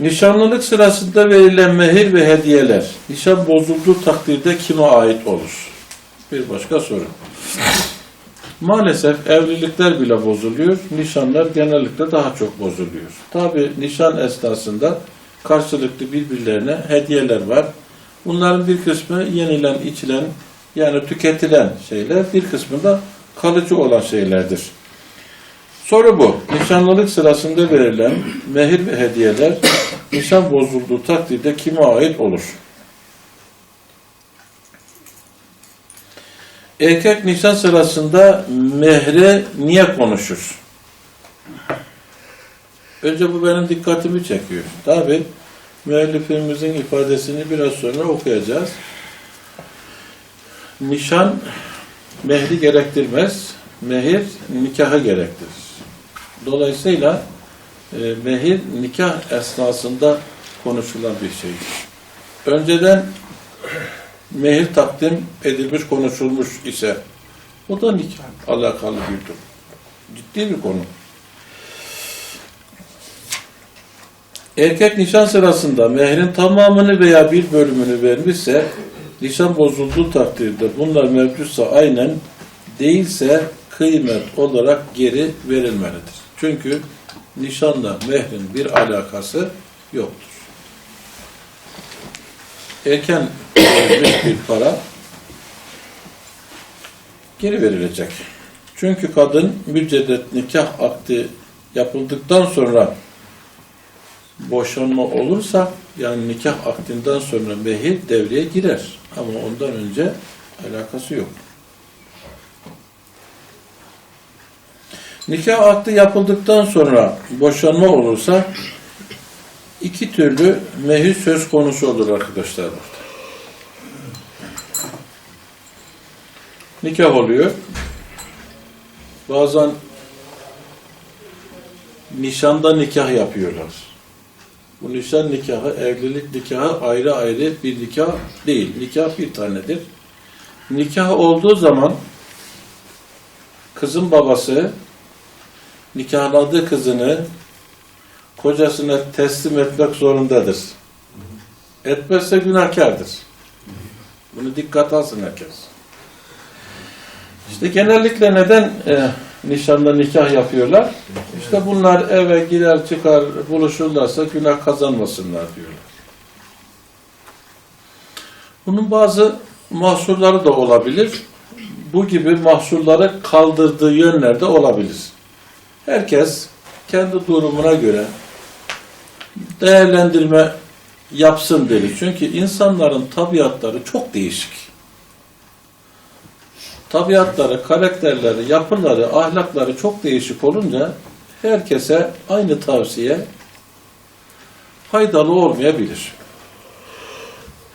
Nişanlılık sırasında verilen mehir ve hediyeler, nişan bozulduğu takdirde kime ait olur? Bir başka soru. Maalesef evlilikler bile bozuluyor, nişanlar genellikle daha çok bozuluyor. Tabi nişan esnasında karşılıklı birbirlerine hediyeler var. Bunların bir kısmı yenilen, içilen, yani tüketilen şeyler, bir kısmı da kalıcı olan şeylerdir. Soru bu. Nişanlılık sırasında verilen mehir ve hediyeler nişan bozulduğu takdirde kime ait olur? Erkek nişan sırasında mehre niye konuşur? Önce bu benim dikkatimi çekiyor. Tabi müellifimizin ifadesini biraz sonra okuyacağız. Nişan mehri gerektirmez. Mehir nikahı gerektirir. Dolayısıyla e, mehir nikah esnasında konuşulan bir şeydir. Önceden mehir takdim edilmiş, konuşulmuş ise o da nikah alakalı bir durum. Ciddi bir konu. Erkek nişan sırasında mehrin tamamını veya bir bölümünü vermişse nişan bozulduğu takdirde bunlar mevcutsa aynen değilse kıymet olarak geri verilmelidir. Çünkü nişanla mehrin bir alakası yoktur. Erken verilmiş bir para geri verilecek. Çünkü kadın müceddet nikah akdi yapıldıktan sonra boşanma olursa yani nikah akdinden sonra mehir devreye girer. Ama ondan önce alakası yok. Nikah akdi yapıldıktan sonra boşanma olursa iki türlü mehir söz konusu olur arkadaşlar burada. Nikah oluyor. Bazen nişanda nikah yapıyorlar. Bu nişan nikahı, evlilik nikahı ayrı ayrı bir nikah değil. Nikah bir tanedir. Nikah olduğu zaman kızın babası nikahladığı kızını kocasına teslim etmek zorundadır. Etmezse günahkardır. Bunu dikkat alsın herkes. İşte genellikle neden e, nişanda nikah yapıyorlar? İşte bunlar eve girer çıkar buluşurlarsa günah kazanmasınlar diyorlar. Bunun bazı mahsurları da olabilir. Bu gibi mahsurları kaldırdığı yönlerde olabilir. Herkes kendi durumuna göre değerlendirme yapsın deriz. Çünkü insanların tabiatları çok değişik. Tabiatları, karakterleri, yapıları, ahlakları çok değişik olunca herkese aynı tavsiye faydalı olmayabilir.